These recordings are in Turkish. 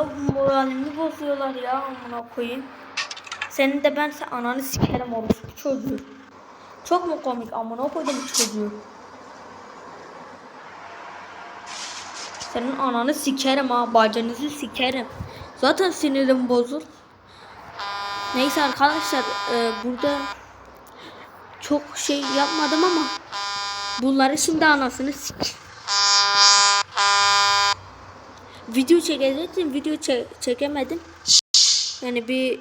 ya moralimi bozuyorlar ya amına koyayım. Senin de ben sen ananı sikerim bu çocuğu. Çok mu komik amına koydum çocuğu. Senin ananı sikerim ha bacanızı sikerim. Zaten sinirim bozul. Neyse arkadaşlar e, burada çok şey yapmadım ama bunları şimdi anasını sik. Video çekecektim video çe- çekemedim. Yani bir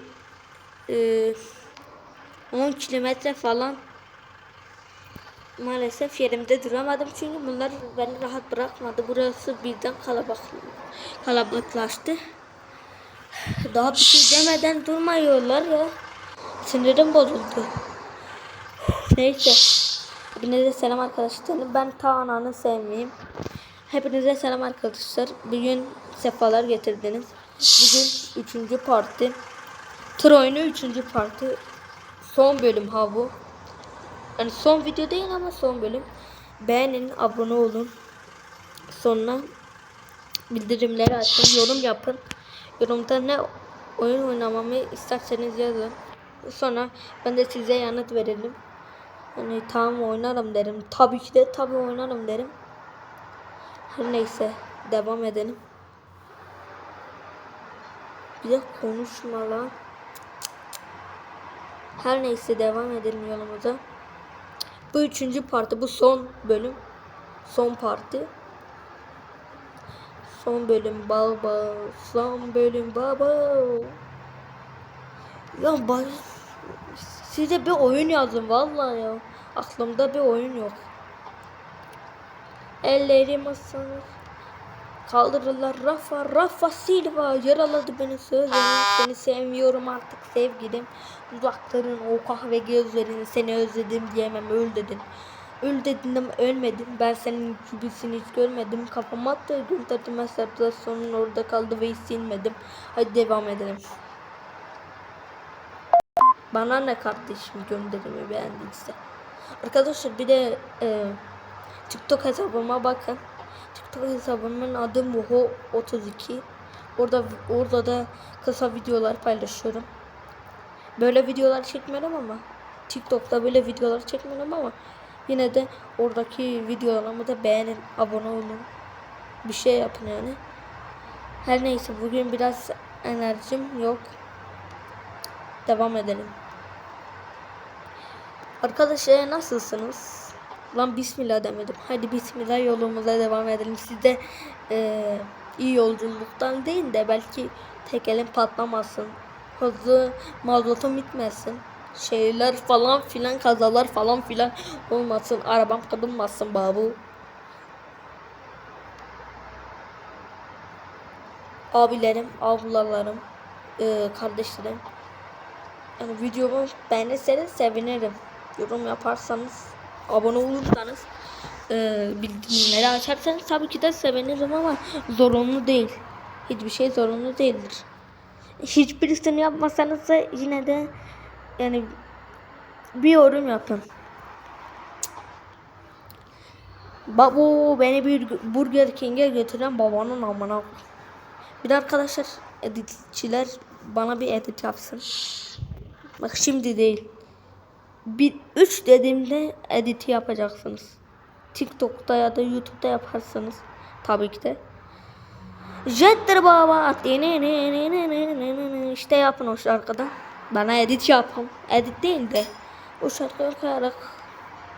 e, 10 kilometre falan maalesef yerimde duramadım çünkü bunlar beni rahat bırakmadı. Burası birden kalabalık kalabalıklaştı. Daha bir şey demeden durmuyorlar ya. Sinirim bozuldu. Neyse. Hepinize selam arkadaşlar. Ben ta ananı sevmeyeyim. Hepinize selam arkadaşlar. Bugün sefalar getirdiniz. Bugün üçüncü parti. Tır oyunu üçüncü parti. Son bölüm ha bu. Yani son video değil ama son bölüm. Beğenin, abone olun. Sonra bildirimleri açın, yorum yapın. Yorumda ne oyun oynamamı isterseniz yazın. Sonra ben de size yanıt verelim. Hani tamam oynarım derim. Tabii ki de tabii oynarım derim. Her neyse devam edelim. Bir de konuşma lan. Her neyse devam edelim yolumuza. Bu üçüncü parti, bu son bölüm. Son parti. Son bölüm baba, son bölüm baba. Ya baş... size bir oyun yazın vallahi ya. Aklımda bir oyun yok. Ellerim ıslanır. Kaldırırlar. Rafa, Rafa Silva yaraladı beni. Sözlerin seni sevmiyorum artık sevgilim. Uzakların o kahve gözlerini seni özledim diyemem. Öl dedin. Öl dedin ama ölmedim ben senin gibisini hiç görmedim. Kafam attı gönderdim mesajlar sonun orada kaldı ve hiç silmedim Hadi devam edelim. Bana ne kardeşim gönderimi beğendiyse. Arkadaşlar bir de e, TikTok hesabıma bakın TikTok hesabımın adı Muho 32. Orada orada da kısa videolar paylaşıyorum. Böyle videolar çekmiyorum ama TikTok'ta böyle videolar çekmiyorum ama yine de oradaki videolarımı da beğenin, abone olun. Bir şey yapın yani. Her neyse bugün biraz enerjim yok. Devam edelim. Arkadaşlar nasılsınız? Lan bismillah demedim. Hadi bismillah yolumuza devam edelim. Siz de e, iyi yolculuktan değil de belki tekelin patlamasın. Hızlı mazotum bitmesin. Şeyler falan filan kazalar falan filan olmasın. Arabam kırılmasın babu. Abilerim, ablalarım, e, kardeşlerim. Yani videomu beğenirseniz sevinirim. Yorum yaparsanız abone olursanız e, bildirimleri açarsanız tabii ki de sevinirim ama zorunlu değil. Hiçbir şey zorunlu değildir. Hiçbirisini yapmasanız da yine de yani bir yorum yapın. Babu beni bir Burger King'e götüren babanın amına. Bir de arkadaşlar editçiler bana bir edit yapsın. Bak şimdi değil bir 3 dediğimde editi yapacaksınız. TikTok'ta ya da YouTube'da yaparsanız tabii ki de. Jettir baba. İşte yapın o şarkıda. Bana edit yapın. Edit değil de o şarkıyı koyarak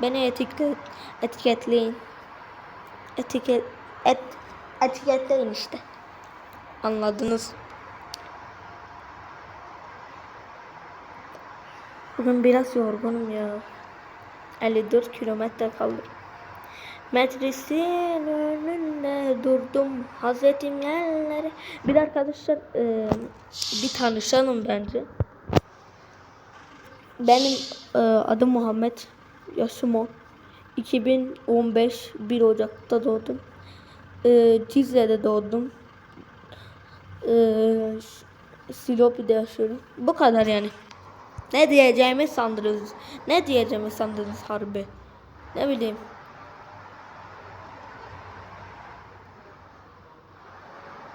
beni etikle, etiketleyin. Etiket et, etiketleyin işte. Anladınız. Bugün biraz yorgunum ya. 54 kilometre kaldı. Metresin önünde durdum Hazretim yerlere. Bir arkadaşlar e, bir tanışalım bence. Benim e, adım Muhammed. 10. 2015 1 Ocak'ta doğdum. E, Cizre'de doğdum. E, Silopi'de yaşıyorum. Bu kadar yani. Ne diyeceğimi sandınız? Ne diyeceğimi sandınız harbi? Ne bileyim.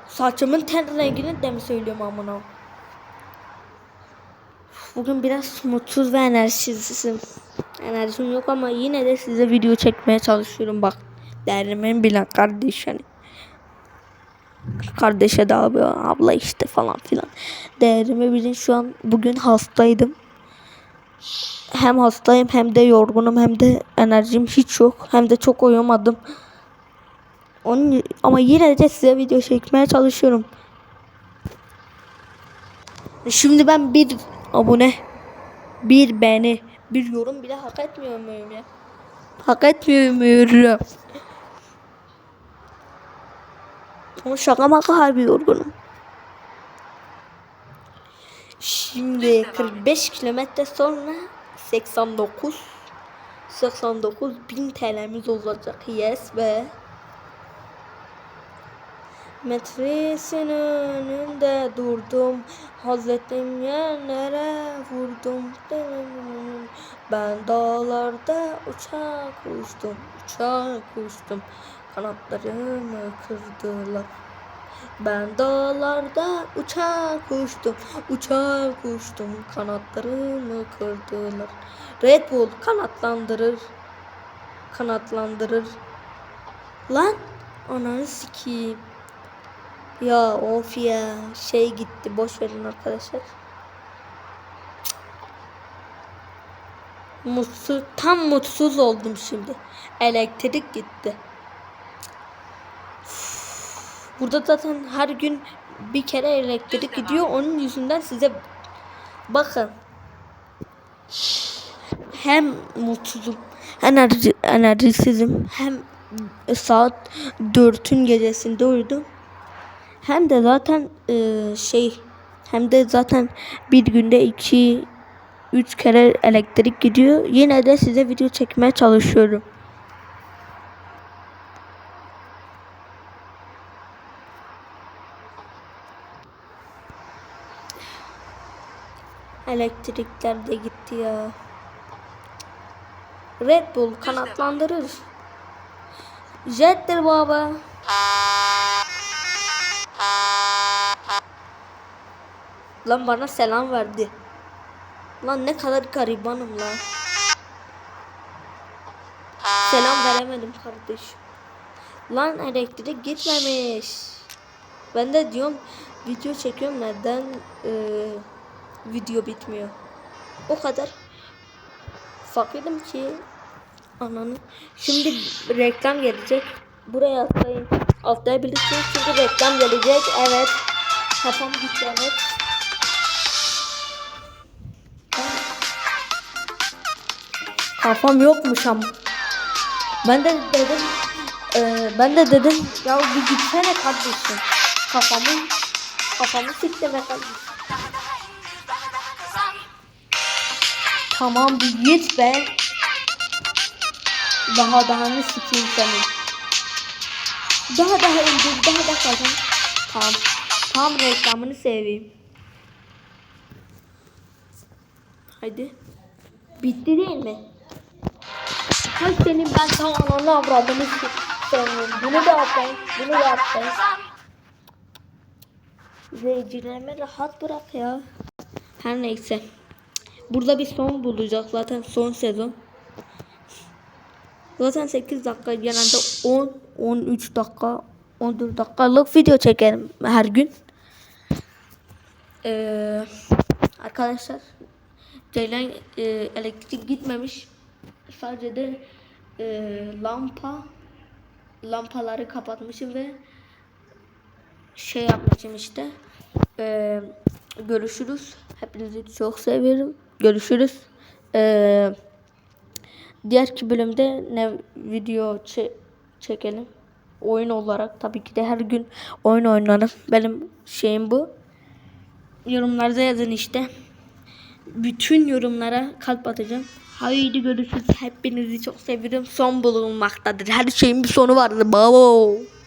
Saçımın ten rengini de mi söylüyorum amına? Bugün biraz mutsuz ve enerjisizim. Enerjim yok ama yine de size video çekmeye çalışıyorum bak. Değerlimin bilen kardeş hani. Kardeşe de abi abla işte falan filan. Değerimi bilin şu an bugün hastaydım. Hem hastayım hem de yorgunum hem de enerjim hiç yok. Hem de çok uyumadım. Onun, ama yine de size video çekmeye çalışıyorum. Şimdi ben bir abone, bir beğeni, bir yorum bile hak etmiyor muyum ya? Hak etmiyor muyum? Ama şaka maka harbi yorgunum. Şimdi 45 kilometre sonra 89 89 bin TL'miz olacak. Yes be. Metresin önünde durdum. Hazretim yerlere vurdum. Ben dağlarda uçak uçtum Uçak uçtum. Kanatlarımı kırdılar Ben dağlarda uçak uçtum Uçak uçtum Kanatlarımı kırdılar Red Bull kanatlandırır Kanatlandırır Lan ananı sikeyim ya of ya şey gitti boş verin arkadaşlar. Mutsuz tam mutsuz oldum şimdi. Elektrik gitti. Burada zaten her gün bir kere elektrik gidiyor. Onun yüzünden size bakın. Hem mutsuzum, enerji, enerjisizim, hem saat 4'ün gecesinde uyudum. Hem de zaten e, şey hem de zaten bir günde iki üç kere elektrik gidiyor. Yine de size video çekmeye çalışıyorum. Elektrikler de gitti ya. Red Bull kanatlandırır. Jettir baba. Lan bana selam verdi. Lan ne kadar garibanım lan. Selam veremedim kardeş. Lan elektrik gitmemiş. Ben de diyorum video çekiyorum neden e, video bitmiyor. O kadar fakirdim ki ananı. Şimdi reklam gelecek. Buraya atlayın. Atlayabilirsiniz çünkü reklam gelecek. Evet. Kafam gitti evet. Kafam yokmuş ama. Ben de dedim e, ben de dedim ya bir gitsene kardeşim. Kafamı kafamı sikti be kardeşim. Tamam bir git be. Daha daha ne sikeyim seni. Daha daha indir daha daha kazan. Tamam. Tam reklamını seveyim. Haydi. Bitti değil mi? Hay senin ben tam ananı avradını sevmiyorum. Bunu da yapayım. Bunu da yapayım. Zeycilerimi rahat bırak ya. Her neyse. Burada bir son bulacak zaten son sezon. Zaten 8 dakika genelde 10 13 dakika 14 dakikalık video çekerim her gün. Ee, arkadaşlar Ceylan e, elektrik gitmemiş. Sadece de e, lampa lampaları kapatmışım ve şey yapmışım işte. E, görüşürüz. Hepinizi çok seviyorum. Görüşürüz. E, diğerki bölümde ne video çe çekelim. Oyun olarak tabii ki de her gün oyun oynarım. Benim şeyim bu. Yorumlarda yazın işte. Bütün yorumlara kalp atacağım. Haydi görüşürüz. Hepinizi çok seviyorum. Son bulunmaktadır. Her şeyin bir sonu vardır. Baba.